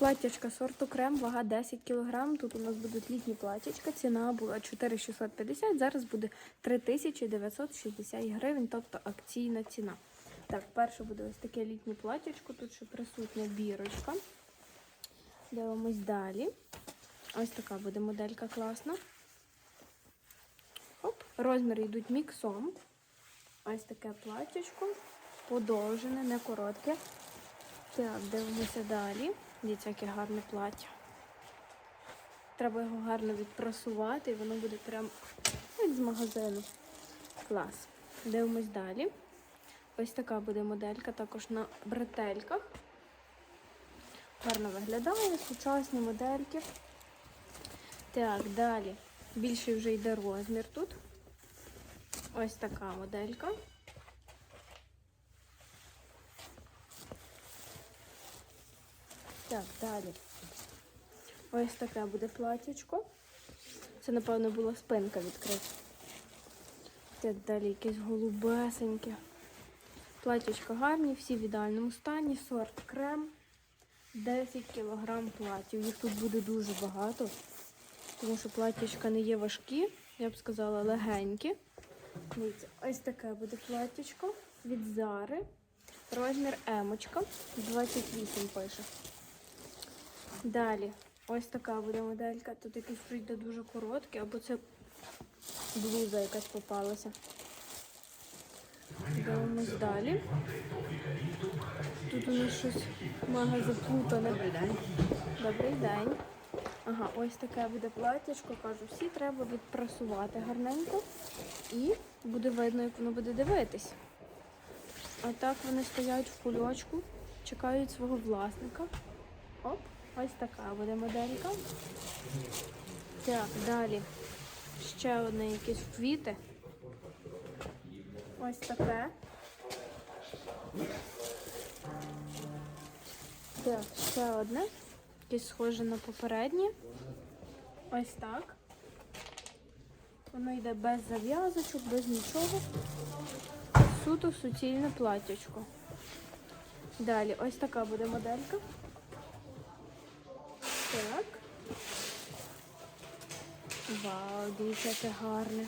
Платтячка сорту крем, вага 10 кг. Тут у нас будуть літні платтячка. Ціна була 4650, зараз буде 3960 гривень, тобто акційна ціна. Так, перше буде ось таке літнє платтячко, тут ще присутня бірочка. Дивимось далі. Ось така буде моделька класна. Оп. Розміри йдуть міксом. Ось таке платтячко. Подовжене, не коротке. Так, дивимося далі. Дивіться, яке гарне плаття. Треба його гарно відпрасувати, і воно буде прям як з магазину. Клас. Дивимось далі. Ось така буде моделька, також на бретельках. Гарно виглядає, сучасні модельки. Так, далі. Більший вже йде розмір тут. Ось така моделька. Так, далі. Ось таке буде платячко. Це, напевно, була спинка відкрита. Так, далі якесь голубесеньке. Платячка гарні, всі в ідеальному стані, сорт крем. 10 кг платів. Їх тут буде дуже багато, тому що платтячка не є важкі, я б сказала, легенькі. Дивіться, ось таке буде платтячко від Зари. Розмір емочка. 28 пише. Далі, ось така буде моделька. Тут якийсь прийде дуже короткий, або це блуза якась попалася. Дивимось далі. Тут у нас щось мага заплутане. Добрий день. Добрий день. Ага, ось таке буде платтячко. Кажу, всі треба відпрасувати гарненько. І буде видно, як воно буде дивитись. А так вони стоять в кульочку, чекають свого власника. Оп, ось така буде моделька. Так, далі. Ще одне якісь квіти. Ось таке. Так, ще одне. Якесь схоже на попереднє. Ось так. Воно йде без зав'язочок, без нічого. Суто суцільне платтячко. Далі, ось така буде моделька. Так. Вау, дивіться, яке гарне.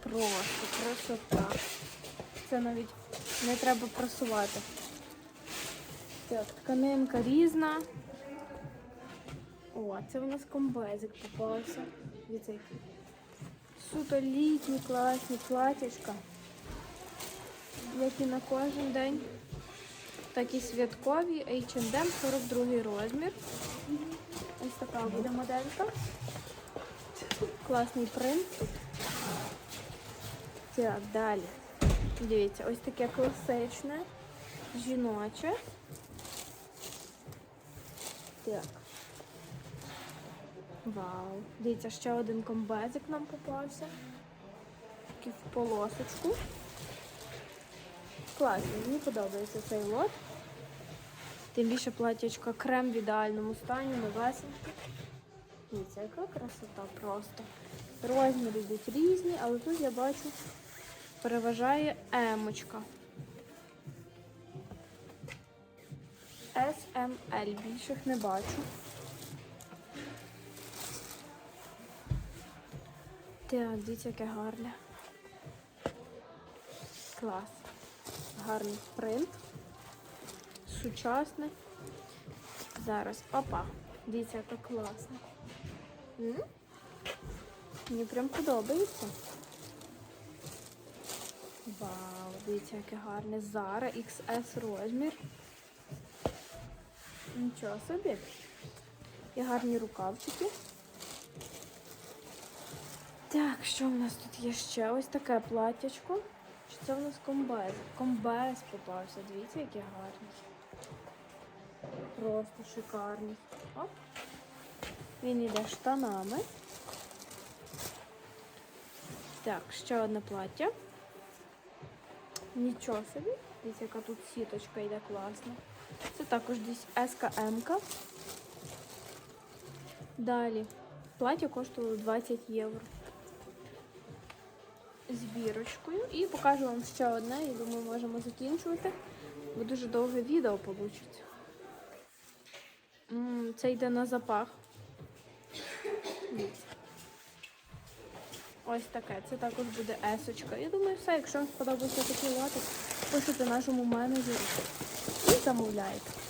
Просто красота. Це навіть не треба просувати. Так, тканинка різна. О, це у нас комбезик попався. Дивіться, який. Суто літні, класні платячка. Як і на кожен день. Так і святкові H&M 42 розмір. Ось така буде моделька. Класний принт. Так, далі. Дивіться, ось таке класичне, жіноче. Так. Вау. Дивіться, ще один комбезик нам попався. Такий в полосочку. Класний, мені подобається цей лот. Тим більше платячка крем в ідеальному стані, новесенький. Дивіться, яка красота просто. Розміри йдуть різні, але тут я бачу переважає емочка. SML, більших не бачу. Так, дивіться, яке гарне. Клас. Гарний принт. Сучасне. Зараз. Опа. Дивіться, яка класна. М? Мені прям подобається. Вау, дивіться, яке гарне. Зара XS розмір. Нічого собі. І гарні рукавчики. Так, що в нас тут є ще? Ось таке платтячко. Це в нас комбез? Комбез попався. Дивіться, який гарний. Просто шикарний. Оп. Він йде штанами. Так, ще одне плаття. Нічого собі. Дивіться, яка тут сіточка йде класна. Це також десь СКМ. -ка. Далі. Плаття коштувало 20 євро. З бірочкою. І покажу вам ще одне, я думаю, можемо закінчувати, бо дуже довге відео вийде. Це йде на запах. Ось таке. Це також буде есочка. Я думаю, все, якщо вам сподобався такий лотик, пишете нашому менеджеру і замовляєте.